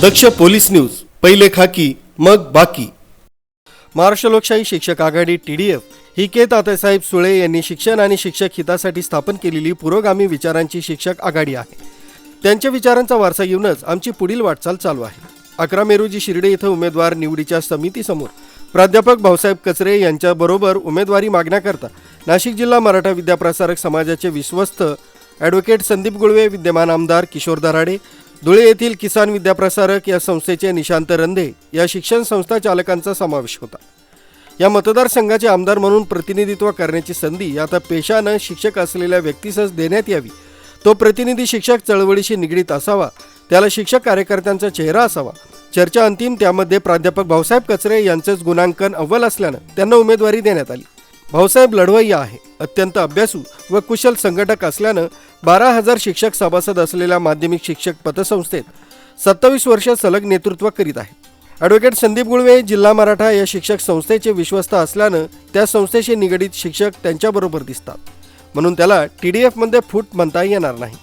दक्ष police news पहिले खाकी मग बाकी. महाराष्ट्र लोकशाही शिक्षक आघाडी टी डी एफ ही के तात्यासाहेब सुळे यांनी शिक्षण आणि शिक्षक हितासाठी स्थापन केलेली पुरोगामी विचारांची शिक्षक आघाडी आहे. त्यांच्या विचारांचा वारसा घेऊनच आमची पुढील वाटचाल चालू आहे. अकरा मेरोजी शिर्डे इथं उमेदवार निवडीच्या समितीसमोर प्राध्यापक भाऊसाहेब कचरे यांच्याबरोबर उमेदवारी मागण्याकरता नाशिक जिल्हा मराठा विद्याप्रसारक समाजाचे विश्वस्त ॲडव्होकेट संदीप गुळवे विद्यमान आमदार किशोर दराडे धुळे येथील किसान विद्याप्रसारक या संस्थेचे निशांत रंधे या शिक्षण संस्था चालकांचा समावेश होता. या मतदारसंघाचे आमदार म्हणून प्रतिनिधित्व करण्याची संधी आता पेशानं शिक्षक असलेल्या व्यक्तीसच देण्यात यावी. तो प्रतिनिधी शिक्षक चळवळीशी निगडीत असावा त्याला शिक्षक कार्यकर्त्यांचा चेहरा असावा. चर्चा अंतिम त्यामध्ये प्राध्यापक भाऊसाहेब कचरे यांचेच गुणांकन अव्वल असल्यानं त्यांना उमेदवारी देण्यात आली. भाऊसाहेब लढवय्या आहे. अत्यंत अभ्यासू व कुशल संघटक असल्यानं बारा हजार शिक्षक सभासद असलेल्या माध्यमिक शिक्षक पतसंस्थेत सत्तावीस वर्ष सलग नेतृत्व करीत आहे. ॲडव्होकेट संदीप गुळवे जिल्हा मराठा या शिक्षक संस्थेचे विश्वस्त असल्यानं त्या संस्थेशी निगडीत शिक्षक त्यांच्याबरोबर दिसतात. म्हणून त्याला टी डी एफमध्ये फूट म्हणता येणार नाही.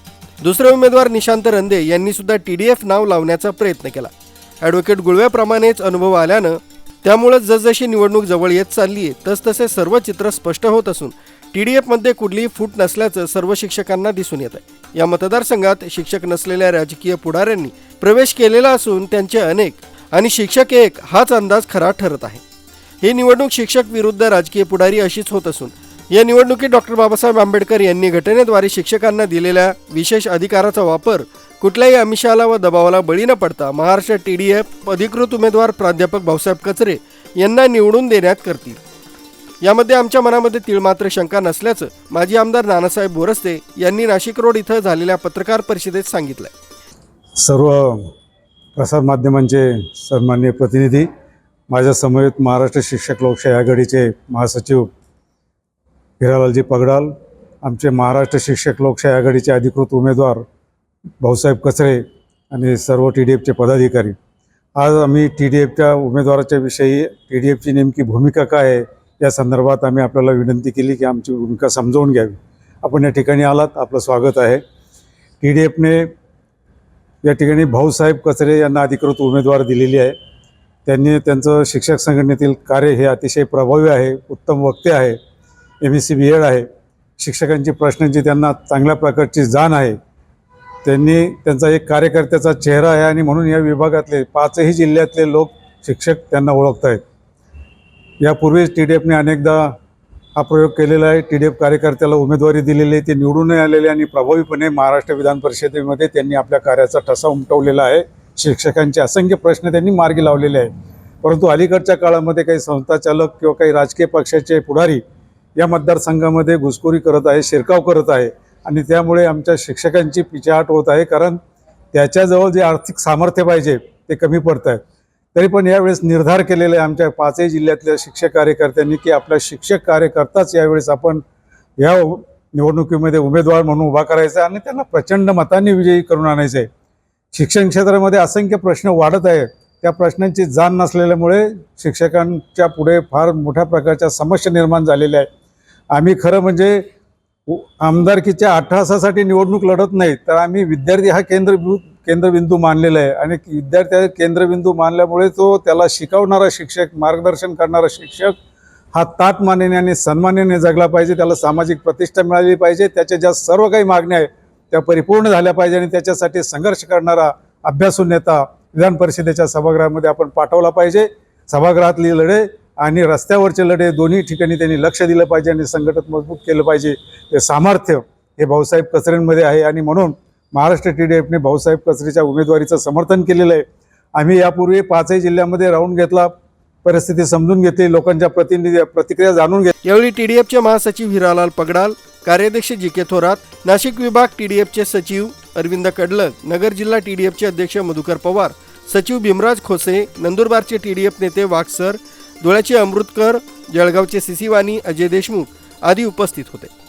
दुसरे उमेदवार निशांत रंदे यांनी सुद्धा टी डी एफ नाव लावण्याचा प्रयत्न केला. ॲडव्होकेट गुळव्याप्रमाणेच अनुभव आल्यानं त्यामुळे जसजशी निवडणूक जवळ येत चालली आहे तसतसे सर्व चित्र स्पष्ट होत असून टी डी एफमध्ये कुठलीही फूट नसल्याचं सर्व शिक्षकांना दिसून येत आहे या मतदारसंघात शिक्षक नसलेल्या राजकीय पुढाऱ्यांनी प्रवेश केलेला असून त्यांचे अनेक आणि शिक्षक एक हाच अंदाज खरा ठरत आहे. ही निवडणूक शिक्षक विरुद्ध राजकीय पुढारी अशीच होत असून या निवडणुकीत डॉक्टर बाबासाहेब आंबेडकर यांनी घटनेद्वारे शिक्षकांना दिलेल्या विशेष अधिकाराचा वापर कुठल्याही आमिषाला व दबावाला बळी न पडता महाराष्ट्र टी डी एफ अधिकृत उमेदवार प्राध्यापक भाऊसाहेब कचरे यांना निवडून देण्यात करतील. यामध्ये आमच्या मनामध्ये तिळमात्र शंका नसल्याचं माजी आमदार नानासाहेब बोरस्ते यांनी नाशिक रोड इथं झालेल्या पत्रकार परिषदेत सांगितलंय. सर्व प्रसारमाध्यमांचे सन्मान्य प्रतिनिधी माझ्या समवेत महाराष्ट्र शिक्षक लोकशाही आघाडीचे महासचिव हिरालालजी पगडाल आमचे महाराष्ट्र शिक्षक लोकशाही आघाडीचे अधिकृत उमेदवार भाऊसाहेब कचरे आणि सर्व टी डी एफचे पदाधिकारी. आज आम्ही टी डी एफच्या उमेदवाराच्या विषयी टी डी एफची नेमकी भूमिका काय आहे या संदर्भात आम्ही आपल्याला विनंती केली की आमची भूमिका समजावून घ्यावी. आपण या ठिकाणी आलात आपलं स्वागत आहे. टी डी एफने या ठिकाणी भाऊसाहेब कचरे यांना अधिकृत उमेदवार दिलेली आहे. त्यांनी त्यांचं शिक्षक संघटनेतील कार्य हे अतिशय प्रभावी आहे उत्तम वक्ते आहे. M S C B Ed आहे. शिक्षकांची प्रश्नांची त्यांना चांगल्या प्रकारची जाण आहे त्यांनी त्यांचा एक कार्यकर्त्याचा चेहरा आहे आणि म्हणून या विभागातले पाचही जिल्ह्यातले लोक शिक्षक त्यांना ओळखत आहेत यापूर्वीच टी डी एफने अनेकदा हा प्रयोग केलेला आहे. टी डी एफ कार्यकर्त्याला उमेदवारी दिलेली आहे ते निवडूनही आलेले आणि प्रभावीपणे महाराष्ट्र विधान परिषदेमध्ये त्यांनी आपल्या कार्याचा ठसा उमटवलेला आहे. शिक्षकांचे असंख्य प्रश्न त्यांनी मार्गी लावलेले आहे परंतु अलीकडच्या काळामध्ये काही संस्थाचालक किंवा काही राजकीय पक्षाचे पुढारी या मतदारसंघामध्ये घुसखोरी करत आहे शिरकाव करत आहे आणि त्यामुळे आमच्या शिक्षकांची पिछाहाट होत आहे कारण त्याच्याजवळ जे आर्थिक सामर्थ्य पाहिजे ते कमी पडत आहे. तरी पण यावेळेस निर्धार केलेला आहे आमच्या पाचही जिल्ह्यातल्या शिक्षक कार्यकर्त्यांनी की आपला शिक्षक कार्यकर्ताच यावेळेस आपण या निवडणुकीमध्ये उमेदवार म्हणून उभा करायचा आहे आणि त्यांना प्रचंड मतांनी विजयी करून आणायचं आहे. शिक्षण क्षेत्रामध्ये असंख्य प्रश्न वाढत आहेत. त्या प्रश्नांची जाण नसलेल्यामुळे शिक्षकांच्या पुढे फार मोठ्या प्रकारच्या समस्या निर्माण झालेल्या आहेत. आम्ही खरं म्हणजे आमदारकीच्या अठ्ठासासाठी निवडणूक लढत नाही तर आम्ही विद्यार्थी हा केंद्र केंद्रबिंदू मानलेला आहे. आणि विद्यार्थी हा केंद्रबिंदू मानल्यामुळे तो त्याला शिकवणारा शिक्षक मार्गदर्शन करणारा शिक्षक हा तात मानेने आणि सन्मानाने जगला पाहिजे त्याला सामाजिक प्रतिष्ठा मिळाली पाहिजे त्याच्या ज्या सर्व काही मागण्या आहेत त्या परिपूर्ण झाल्या पाहिजे आणि त्याच्यासाठी संघर्ष करणारा अभ्यासू नेता विधान परिषदेच्या सभागृहामध्ये आपण पाठवला पाहिजे. सभागृहातली लढे आणि रस्त्यावरचे लढे दोन्ही ठिकाणी त्यांनी लक्ष दिलं पाहिजे आणि संघटन मजबूत केलं पाहिजे. ते सामर्थ्य हे भाऊसाहेब कचरेंमध्ये आहे आणि म्हणून महाराष्ट्र टी डी एफने भाऊसाहेब कचरेच्या उमेदवारीचं समर्थन केलेलं आहे. आम्ही यापूर्वी पाचही जिल्ह्यामध्ये राऊंड घेतला परिस्थिती समजून घेतली लोकांच्या प्रतिनिधी प्रतिक्रिया जाणून घेतली. यावेळी टी डी एफचे महासचिव हिरालाल पगडाल कार्याध्यक्ष जी के थोरात नाशिक विभाग टी डी एफचे सचिव अरविंद कडलक नगर जिल्हा टी डी एफचे अध्यक्ष मधुकर पवार सचिव भीमराज खोसे नंदुरबारचे टी डी एफ नेते वाघसर धुळ्याचे अमृतकर जळगावचे सिसिवानी अजय देशमुख आदी उपस्थित होते.